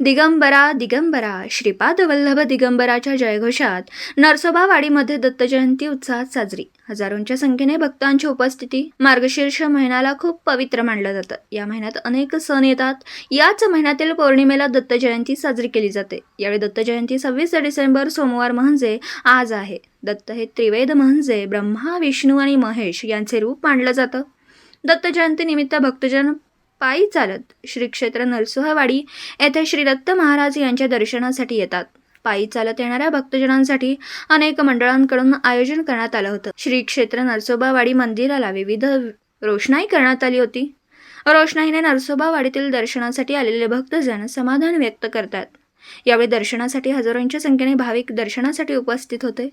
दिगंबरा दिगंबरा श्रीपाद वल्लभ दिगंबराच्या जयघोषात नरसोबावाडीमध्ये दत्तजयंती उत्साहात साजरी. हजारोंच्या संख्येने भक्तांची उपस्थिती. मार्गशीर्ष महिन्याला खूप पवित्र मानलं जातं. या महिन्यात अनेक सण येतात. याच महिन्यातील पौर्णिमेला दत्तजयंती साजरी केली जाते. यावेळी दत्तजयंती सव्वीस डिसेंबर सोमवार म्हणजे आज आहे. दत्त हे त्रिवेद म्हणजे ब्रह्मा विष्णू आणि महेश यांचे रूप मानलं जातं. दत्त जयंतीनिमित्त भक्तजन पायी चालत श्रीक्षेत्र नरसोहावाडी येथे श्री दत्त महाराज यांच्या दर्शनासाठी येतात. पायी चालत येणाऱ्या भक्तजनांसाठी अनेक मंडळांकडून आयोजन करण्यात आलं होतं. श्री क्षेत्र नरसोबावाडी मंदिराला विविध रोषणाई करण्यात आली होती. रोषणाईने नरसोबावाडीतील दर्शनासाठी आलेले भक्तजन समाधान व्यक्त करतात. यावेळी दर्शनासाठी हजारोंच्या संख्येने भाविक दर्शनासाठी उपस्थित होते.